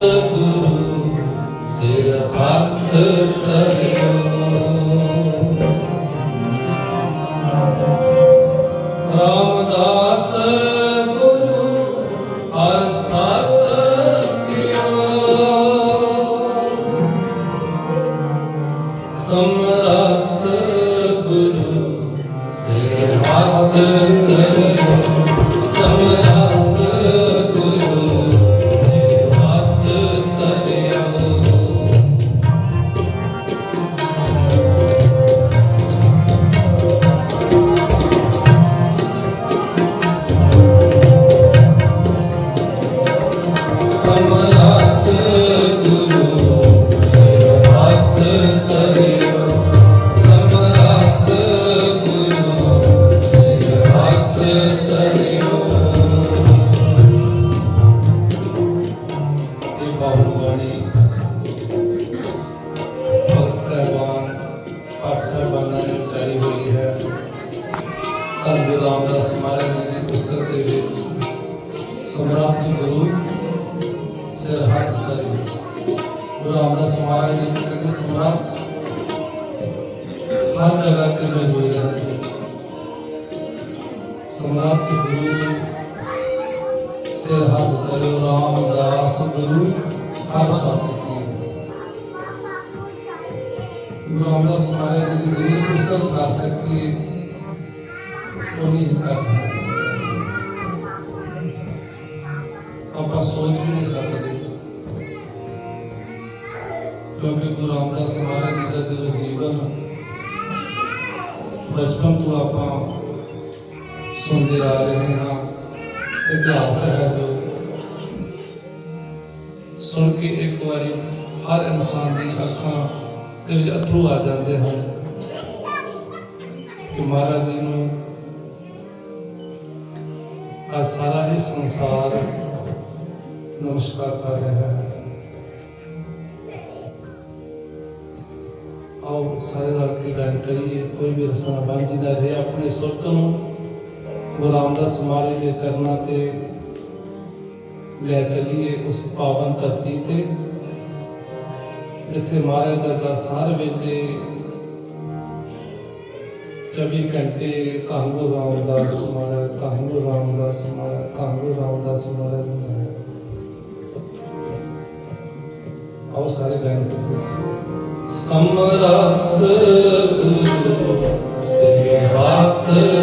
ਗੁਰੂ ਸਿਰ ਹੱਥ ਧਰਿਓ। ਰਾਮਦਾਸ ਗੁਰੂ ਹਰ ਸਤ ਕਿਓ ਸਮਰੱਥ ਗੁਰੂ ਸਿਰ ਹੱਥ रामदास महाराज ने उस करते हुए सम्राट गुरु सिर हाथ उतारे गुरु रामदास महाराज ने कहते सम्राट हर जगह के मैं हो। जाती सम्राट गुरु सिर हाथ उतारे रामदास गुरु हर साथ गुरु रामदास महाराज जी ने पुस्तक उतार सकती है ਕਰ ਸਕੀਏ ਉਹ ਨਹੀਂ ਕਰਦਾ ਆਪਾਂ ਸੋਚ ਵੀ ਨਹੀਂ ਸਕਦੇ ਕਿਉਂਕਿ ਗੁਰੂ ਰਾਮਦਾਸ ਮਹਾਰਾਜ ਜੀ ਦਾ ਜਿਹੜਾ ਜੀਵਨ ਬਚਪਨ ਤੋਂ ਆਪਾਂ ਸੁਣਦੇ ਆ ਰਹੇ ਹਾਂ ਇਤਿਹਾਸ ਹੈ ਜੋ ਸੁਣ ਕੇ ਇੱਕ ਵਾਰੀ ਹਰ ਇਨਸਾਨ ਦੀ ਅੱਖਾਂ ਦੇ ਵਿੱਚ ਅਥਰੂ ਆ ਜਾਂਦੇ ਹਨ ਕਿ ਮਹਾਰਾਜ ਜੀ ਨੂੰ ਆ ਸਾਰਾ ਹੀ ਸੰਸਾਰ ਨਮਸਕਾਰ ਕਰ ਰਿਹਾ ਹੈ। ਆਓ ਸਾਰੇ ਰਲ ਕੇ ਗੱਲ ਕਰੀਏ। ਕੋਈ ਵੀ ਰਸਨਾ ਬਾਂਝੀ ਨਾ ਰਹੇ ਆਪਣੇ ਸੁਰਤ ਨੂੰ ਗੁਰੂ ਰਾਮਦਾਸ ਮਹਾਰਾਜ ਦੇ ਚਰਨਾਂ ਤੇ ਲੈ ਚਲੀਏ ਉਸ ਪਾਵਨ ਧਰਤੀ ਤੇ। ਜਿੱਥੇ ਮਹਾਰਾਜ ਦਾ ਦਸ ਵੇਲੇ 24 ਘੰਟੇ ਧੰਨ ਗੁਰੂ ਰਾਮਦਾਸ ਮਹਾਰਾਜ ਧੰਨ ਗੁਰੂ ਰਾਮਦਾਸ ਮਹਾਰਾਜ ਧੰਨ ਗੁਰੂ ਰਾਮਦਾਸ ਮਹਾਰਾਜ ਹੁੰਦਾ ਹੈ? ਆਓ ਸਾਰੇ ਗਾਇਨ ਕਰੀਏ ਸਮਰੱਥ ਗੁਰੂ ਸੇਵਾ ਕਰਿਓ